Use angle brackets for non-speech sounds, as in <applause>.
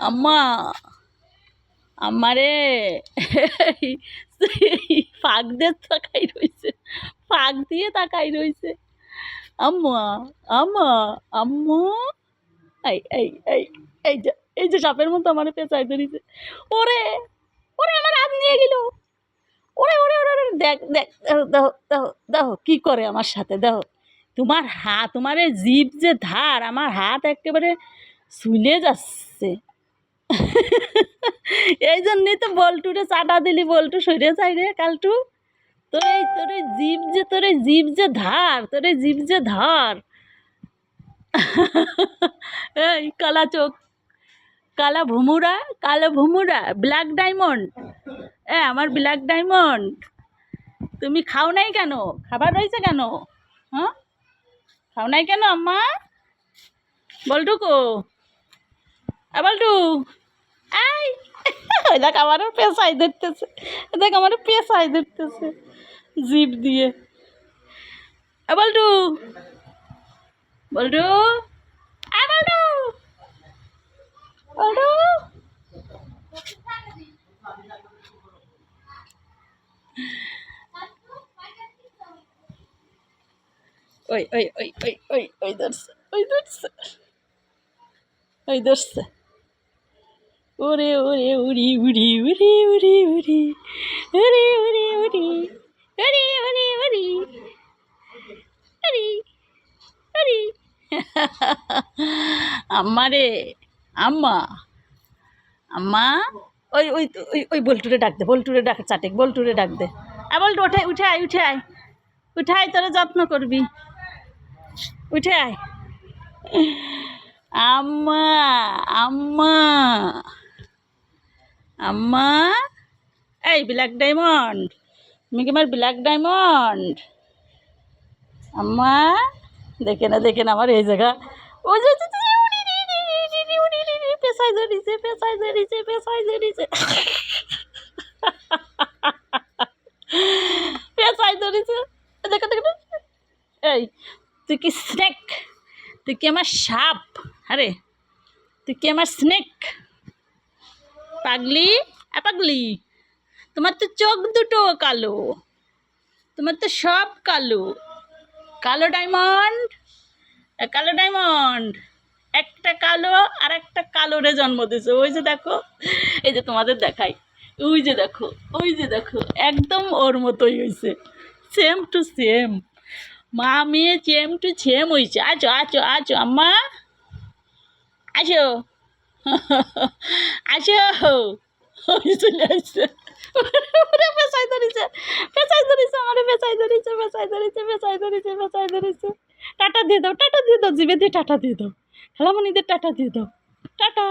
আম্মা আমারে ফাঁক দিয়ে তাকাই রইছে, ফাঁক দিয়ে তাকাই রইছে। আম্মা আম্মা আম্মা, এই এই এই এই যে এই যে সাপের মতো আমার পেঁচাই ধরেছে। ওরে ওরে আমার হাত নিয়ে গেল। ওরে ওরে ওরে ওরে, দেখ দেখ দেখো দেখো দেখো কী করে আমার সাথে দেখো তোমার হাত, তোমার জিভ যে ধার, আমার হাত একেবারে শুলে যাচ্ছে। এই জন্যই তো বল্টুরে চাটা দিলি, বল্টু সরে চাই রে কালটু। তোর এই তোর এই জিভ যে, তোর এই জিভ যে ধার, তোর এই জিভ যে ধার। এই কালা চোখ, কালা ভুমুরা, কালো ভুমুরা ব্ল্যাক ডায়মন্ড এ, আমার ব্ল্যাক ডায়মন্ড তুমি খাও নাই কেন? খাবার রয়েছে কেন? হ্যাঁ? খাও নাই কেন আম্মা? বল্টু কো? আ, বল্টু। ওই ওই ওই ওই ধরতেছে। ওই ওই পেশাই ওই জিপ দিয়ে। বলটু। বলটু। ওই ওই ওই oi, oi, oi, ওই oi, ওই Oi, ওরে ওরে, উড়ি উড়ি উড়ি উড়ি উড়ি। উড়ি উড়ি উড়ি। উড়ি উড়ি উড়ি। উড়ি উড়ি। আম্মা রে আম্মা। আম্মা, ওই ওই ওই ওই বল্টুরে ডাক দে, বল্টুরে ডাক, চাটেক, বল্টুরে ডাক দে। আ, বল্টু ওঠে উঠে আয় উঠে আয় উঠে আয় তোরা যত্ন করবি। উঠে আয় আম্মা আম্মা। আম্মা। এই ব্ল্যাক ডায়মন্ড তুমি কি আমার ব্ল্যাক ডায়মন্ড আম্মা, দেখে না দেখে না আমার এই জায়গা। ওই যে। এই কি স্নেক কি আমার সাপ? আরে, তুই কি আমার স্নেক পাগলি? এ পাগলি? তোমার তো চোখ দুটো কালো। তোমার তো সব কালো। কালো ডায়মন্ড কালো ডায়মন্ড। একটা কালো আর একটা কালোরে জন্ম দিয়েছে। ওই যে দেখো, এই যে তোমাদের দেখাই। ওই যে দেখো, ওই যে দেখো, একদম ওর মতোই হয়েছে সেম টু সেম মা, মেয়ে চেম টু সেম হয়েছে আছো আছো আছো। আম্মা আসো <laughs> আসো ধরেছে। টাটা দিয়ে দাও, টাটা দিয়ে দাও, জিভে দিয়ে টাটা দিয়ে দাও। খেলামণিদের টাটা দিয়ে দাও। টাটা।